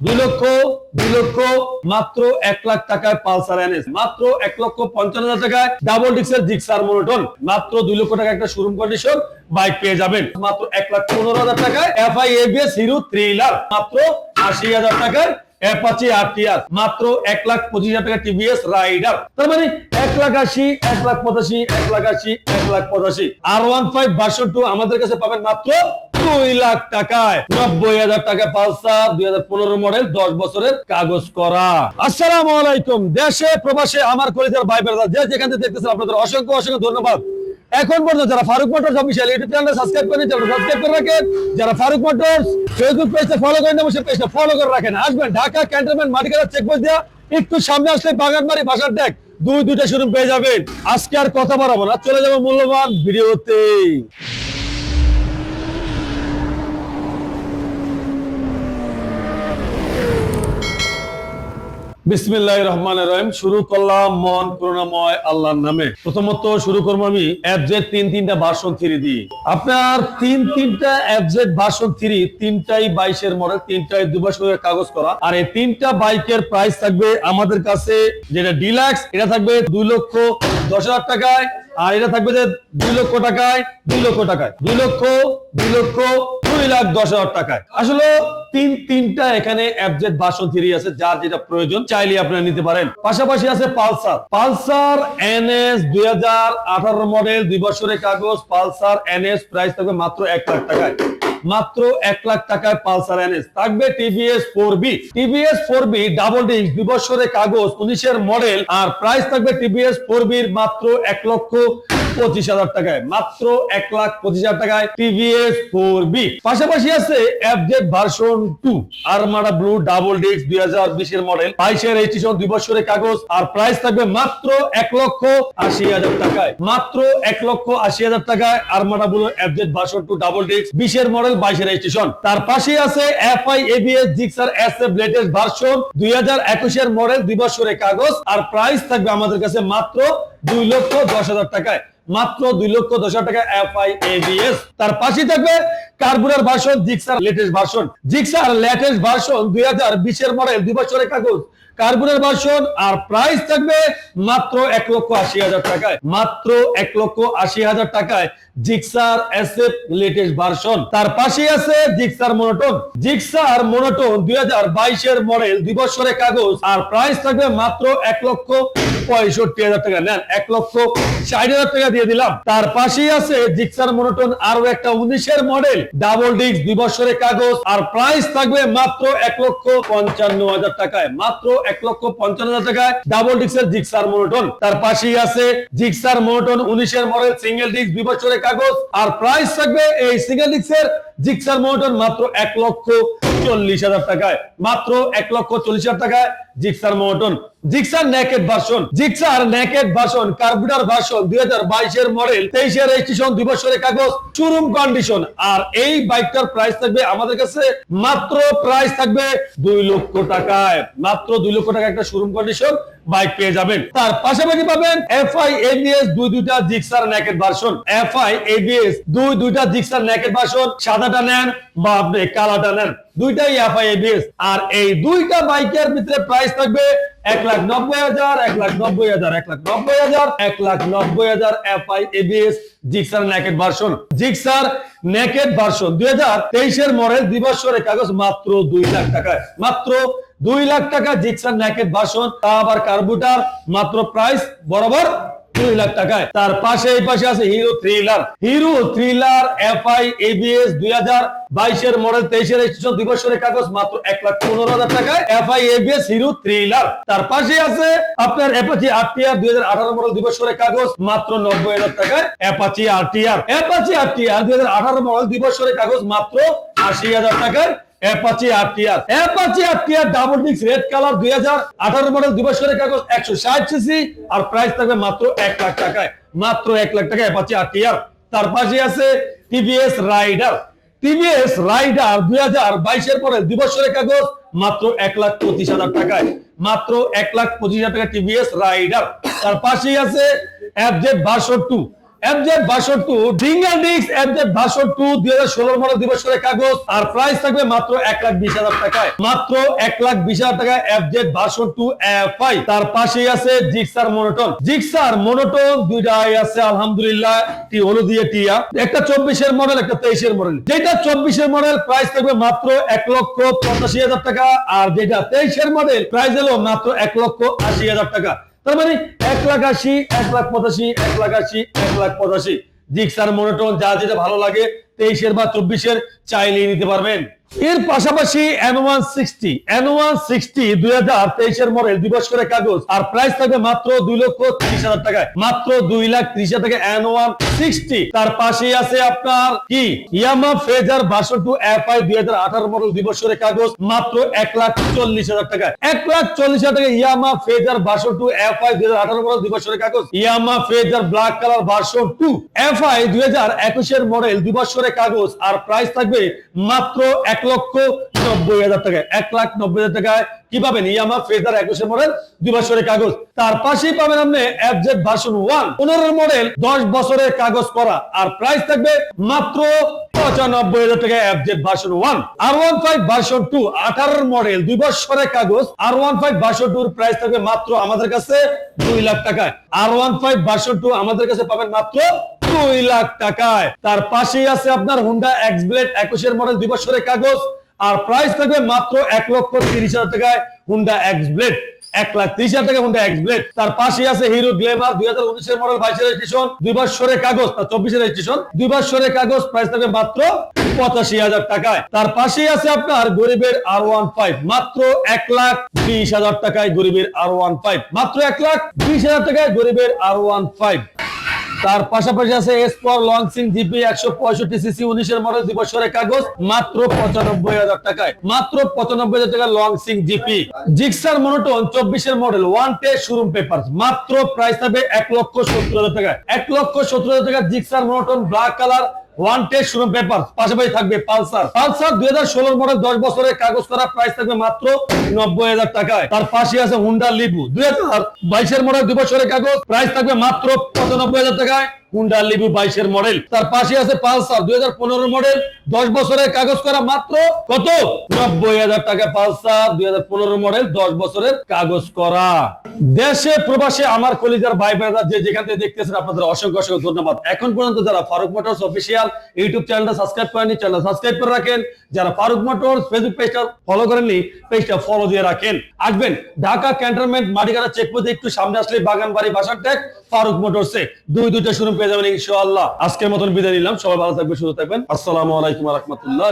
দুই লক্ষ, দুই মাত্র এক লাখ পঁচিশ হাজার টাকা টিভিএস রাইডার তার মানে এক লাখ আশি, এক লাখ পঁচাশি, এক লাখ আশি, এক লাখ পঁচাশি। আর ওয়ান ফাইভ টু আমাদের কাছে পাবেন মাত্র দুই লাখ টাকায়, নব্বই হাজার টাকা পালসার দুই হাজার পনেরো মডেল, দশ বছরের কাগজ করা। আসসালামু আলাইকুম। দেশে, প্রবাসে আমার কলিজার ভাই বেড়া যে যেখান থেকে দেখতেছেন, আপনাদের অসংখ্য অসংখ্য ধন্যবাদ। এখন পর্যন্ত যারা Faruk motors official YouTube channel subscribe করেন চ্যানেল সাবস্ক্রাইব করে রাখেন, যারা ফারুক মোটরস ফেসবুক পেজে ফলো করেন ফলো করে রাখেন। আসবেন ঢাকা, ক্যান্টনমেন্ট মাটিকালা চেকপোস্ট দিয়া। একটু সামনে আসলে বাগানবাড়ি বাসার ডেক দুই, দুইটা শুরু পেয়ে যাবেন। আজকে আর কথা বাড়াবো না, চলে যাব মূল্যবান ভিডিওতে বিসমিল্লাহ রহমান রহিম। শুরু করলাম মন করুণাময় আল্লাহর নামে। প্রথমত শুরু করব আমি অ্যাবজেট তিন তিনটা ভার্সন থ্রি দিয়ে। আপনার তিন তিনটা অ্যাবজেট ভার্সন থ্রি তিনটাই বাইশের মডেল তিনটাই দু কাগজ করা। আর এই তিনটা বাইকের প্রাইস থাকবে আমাদের কাছে যেটা ডিলাক্স এটা থাকবে দুই লক্ষ দশ হাজার টাকায়। আর এটা থাকবে যে দুই লক্ষ টাকায়, দুই লক্ষ টাকায়। দুই লক্ষ দুই লক্ষ, দুই লাখ দশ হাজার টাকায়। আসলে তিন, তিনটা এখানে অ্যাবজেট ভাষণ থ্রি আছে, যার যেটা প্রয়োজন চাইলে আপনারা নিতে পারেন। পাশাপাশি আছে পালসার। পালসার এনএস দুই হাজার আঠারো মডেল দুই বছরের কাগজ, পালসার এনএস প্রাইস থাকবে মাত্র এক লাখ টাকায়। মাত্র এক লাখ টাকায় পালসার এনএস। থাকবে TVS four B. TVS four B double disc দুই বছরের কাগজ, উনিশের মডেল আর প্রাইস থাকবে টিভিএস ফোর বির মাত্র এক লক্ষ পঁচিশ হাজার টাকায়, মাত্র এক লাখ পঁচিশ হাজার টাকায় টিভিএস ফোর বি পাশাপাশি আছে version two blue double disc দুই হাজার বিশের মডেল বাইশের রেজিস্ট্রেশন দুই বছরের কাগজ, আর প্রাইস থাকবে মাত্র এক লক্ষ আশি হাজার টাকায়। মাত্র এক লক্ষ আশি হাজার টাকায় blue version two double disc বিশের মডেল বাইশের রেজিস্ট্রেশন তার পাশে আছে FI ABS Gixxer F latest version দুই হাজার একুশের মডেল দুই বছরের কাগজ, আর প্রাইস থাকবে আমাদের কাছে মাত্র দুই লক্ষ দশ হাজার টাকায়, মাত্র দুই লক্ষ দশ হাজার টাকা এফআই এবিএস তার পাশে থাকবে carburettor version, Gixxer latest version. Gixxer latest version দুই হাজার বিশের মডেল, দুই বছরের কাগজ। কার্বুরের ভার্সন, আর প্রাইস থাকবে মাত্র এক লক্ষ আশি হাজার টাকায়। মাত্র এক লক্ষ আশি হাজার টাকায় জিক্সার এসএফ লেটেস্ট ভার্সন। তার পাশে আছে জিক্সার মনোটন। জিক্সার মনোটন দুই হাজার বাইশের মডেল, দুই বছরের কাগজ, আর প্রাইস থাকবে মাত্র এক লক্ষ পঁয়ষট্টি হাজার টাকা নেন, এক লক্ষ ষাট হাজার টাকা দিয়ে দিলাম। তার পাশেই আছে জিক্সার মনোটন আরও একটা উনিশের মডেল ডাবল ডিস্ক দুই বছরের কাগজ, আর প্রাইস থাকবে মাত্র এক লক্ষ পঞ্চান্ন হাজার টাকায়, মাত্র এক লক্ষ পঞ্চান্ন হাজার টাকায় ডাবল ডিস্কের জিক্সার মনোটন তার পাশেই আছে জিক্সার মনোটন উনিশের মডেল সিঙ্গেল ডিস্ক দুই বছরের কাগজ, আর প্রাইস থাকবে এই সিঙ্গেল ডিস্কের জিক্সার মনোটন মাত্র এক লক্ষ চল্লিশ হাজার টাকায়, মাত্র এক লক্ষ চল্লিশ হাজার টাকায়। Gixxer monotone Gixxer naked version Gixxer naked version carburettor version দুই হাজার বাইশের মডেল তেইশের রেজিস্ট্রেশন দুই বছরের কাগজ শোরুম কন্ডিশন আর এই বাইকটার প্রাইস থাকবে আমাদের কাছে মাত্র প্রাইস থাকবে দুই লক্ষ টাকায়। মাত্র দুই লক্ষ টাকা একটা শোরুম কন্ডিশন বাইক পেয়ে যাবেন। তার পাশাপাশি পাবেন এফআই এবিএস দুই দুইটা Gixxer naked version FI ABS দুই দুইটা জিক্সার নেকেট ভার্সন সাদাটা নেন বা আপনি কালাটা নেন। দুইটাই এফ এফআই এবিএস আর এই দুইটা বাইকের ভিতরে প্রাইস থাকবে এক লাখ নব্বই হাজার, এক লাখ নব্বই হাজার, এক লাখ নব্বই হাজার, এক লাখ নব্বই হাজার F I ABS Gixxer naked version Gixxer naked version দুই হাজার তেইশের মডেল দিবসরের কাগজ মাত্র দুই লাখ টাকায়। মাত্র দুই লাখ টাকা জিক্সার নেকেট ভার্সন তা আবার কার্বুটার মাত্র প্রাইস বরাবর দুই লাখ টাকায়। তার পাশে এই পাশে আছে Hero Thriller Hero Thriller FI ABS দুই হাজার বাইশের মডেল তেইশের রেজিস্ট্রেশন দুই বছরের কাগজ, মাত্র এক লাখ পনেরো হাজার টাকায়। এফআই এবিএস হিরো থ্রিলার তার পাশে আছে আপনার অ্যাপাচি আরটিআর দুই হাজার আঠারো মডেল দুই বছরের কাগজ, মাত্র নব্বই হাজার টাকায়। অ্যাপাচি আরটিআর অ্যাপাচি আরটিআর দুই হাজার আঠারো মডেল দুই বছরের কাগজ, মাত্র আশি হাজার টাকায়। মাত্র এক lakh TVS Raider TVS Raider দুই হাজার বাইশের পরে দুই বছরের কাগজ মাত্র এক লাখ পঁচিশ হাজার টাকায়। মাত্র এক লাখ পঁচিশ হাজার টাকা টিভিএস রাইডার তার পাশেই আছে FZ version two FZ version two Dingal ডিক্স এফজেড ভার্সন টু দুই হাজার ষোলো মডেল দিবসের কাগজ। আর প্রাইস থাকবে মাত্র এক লাখ বিশ হাজার টাকায়। মাত্র এক লাখ বিশ হাজার টাকায় এফজেড ভার্সন টু এফআই তার পাশেই আছে জিক্সার মনোটন জিক্সার মনোটন দুইটাই আছে, আলহামদুলিল্লাহ। টি হলু টিয়া একটা চব্বিশের মডেল, একটা তেইশের মডেল। যেটা চব্বিশের মডেল প্রাইস থাকবে মাত্র এক লক্ষ পঁচাশি হাজার টাকা। আর যেটা তেইশের মডেল প্রাইস হলো মাত্র এক লক্ষ আশি হাজার টাকা। তার মানে এক লাখ আশি, এক লাখ পঁচাশি, এক লাখ আশি, এক লাখ পঁচাশি। জিক্সার মনোটন যা যেটা ভালো লাগে, তেইশের বা চব্বিশের চাইলেই নিতে পারবেন। এর পাশাপাশি ওয়ান সিক্সটি ওয়ান সিক্সটি দুই হাজার তেইশের মডেল দিবস করে কাগজ। আর প্রাইস থাকবে মাত্র দুই লক্ষ ত্রিশ হাজার টাকায়। মাত্র দুই লাখ ত্রিশ হাজার টাকা ওয়ান সিক্সটি তার পাশেই আছে আপনার কি? Yamaha Fazer version two F I দুই হাজার আঠারো মডেল দিবস করে কাগজ, মাত্র এক লাখ চল্লিশ হাজার টাকায়। এক লাখ চল্লিশ হাজার টাকা Yamaha Fazer version two F I দুই হাজার আঠারো মডেল দিবস করে কাগজ। Yamaha Fazer black colour version two F I দুই হাজার একুশের মডেল দিবস করে কাগজ। আর প্রাইস থাকবে মাত্র এক লক্ষ নব্বই হাজার টাকায়, এক লাখ নব্বই হাজার টাকায় কি পাবেন ইয়ামা ফেজার একুশে মডেল, দুই বছরের কাগজ। তার পাশেই পাবেন আপনি এফজেড ভার্সন ওয়ান পনেরো মডেল দশ বছরের কাগজ করা আর প্রাইস থাকবে মাত্র আর ওয়ান ফাইভ টু আমাদের কাছে পাবেন মাত্র দুই লাখ টাকায়। তার পাশেই আছে আপনার হুন্ডা এক্স ব্লেড একুশের মডেল দুই বছরের কাগজ, আর প্রাইস থাকবে মাত্র এক লক্ষ তিরিশ হাজার টাকায় হুন্ডা এক্স ব্লেড এক লাখ ত্রিশ হাজার টাকা হুন্ডা এক্স ব্লেড তার পাশে আছে হিরো গ্লেমার দুই হাজার উনিশের মডেল বাইশের রেজিস্ট্রেশন দুই বছরের কাগজ, তার চব্বিশের রেজিস্ট্রেশন দুই বছরের কাগজ প্রাইস থাকবে মাত্র পঁচাশি হাজার টাকায়। তার পাশেই আছে আপনার গরিবের আর ওয়ান ফাইভ মাত্র এক লাখ বিশ হাজার টাকায় গরিবের আর ওয়ান ফাইভ মাত্র এক লাখ বিশ হাজার টাকায় গরিবের আর ওয়ান ফাইভ তার পাশাপাশি আছে এসপর লঞ্চিং জিপি একশো পঁয়ষট্টি সিসি উনিশের মডেল দুই কাগজ, মাত্র পঁচানব্বই হাজার টাকায়। মাত্র পঁচানব্বই হাজার টাকা লঞ্চিং জিপি জিক্সার মনোটন চব্বিশের মডেল ওয়ান টে শোরুম পেপার মাত্র প্রাইস হবে এক লক্ষ সত্তর হাজার টাকা এক লক্ষ সত্তর হাজার টাকা Gixxer monotone black colour one test showroom paper পাশাপাশি থাকবে পালসার। পালসার দুই হাজার ষোলোর মডেল দশ বছরের কাগজ করা প্রাইস থাকবে মাত্র নব্বই হাজার টাকায়। তার পাশে আছে হুন্ডা লিবু দুই হাজার বাইশের মডেল দুই বছরের কাগজ প্রাইস থাকবে মাত্র পঁচানব্বই হাজার টাকায়। হুন্ডা লিবু বাইশের মডেল তার পাশে আছে পালসার দুই হাজার পনেরো মডেল দশ বছরের কাগজ করা মাত্র কত? নব্বই হাজার টাকা পালসার দুই হাজার পনেরো মডেল দশ বছরের কাগজ করা। দেশে প্রবাসে আমার কলিজার ভাই যে যেখান থেকে দেখতেছেন আপনাদের অসংখ্য অসংখ্য ধন্যবাদ। এখন পর্যন্ত যারা ফারুক মোটরস অফিসিয়াল ইউটিউব চ্যানেলটা সাবস্ক্রাইব করেনি চ্যানেল সাবস্ক্রাইব করে রাখেন। যারা ফারুক মোটরস ফেসবুক পেজটা ফলো করেননি পেজটা ফলো দিয়ে রাখেন। আসবেন ঢাকা ক্যান্টনমেন্ট মাটিকাটা চেকপোস্টে একটু সামনে আসলে বাগান বাড়ি বাসার ট্যাগ ফারুক মোটরসে। দুই দুইটা শুরু পেয়ে যাবেন ইনশাআল্লাহ। আজকের মতন বিদায় নিলাম। সবাই ভালো থাকবে সুস্থ থাকবেন। আসসালামু আলাইকুম রহমতুল্লাহ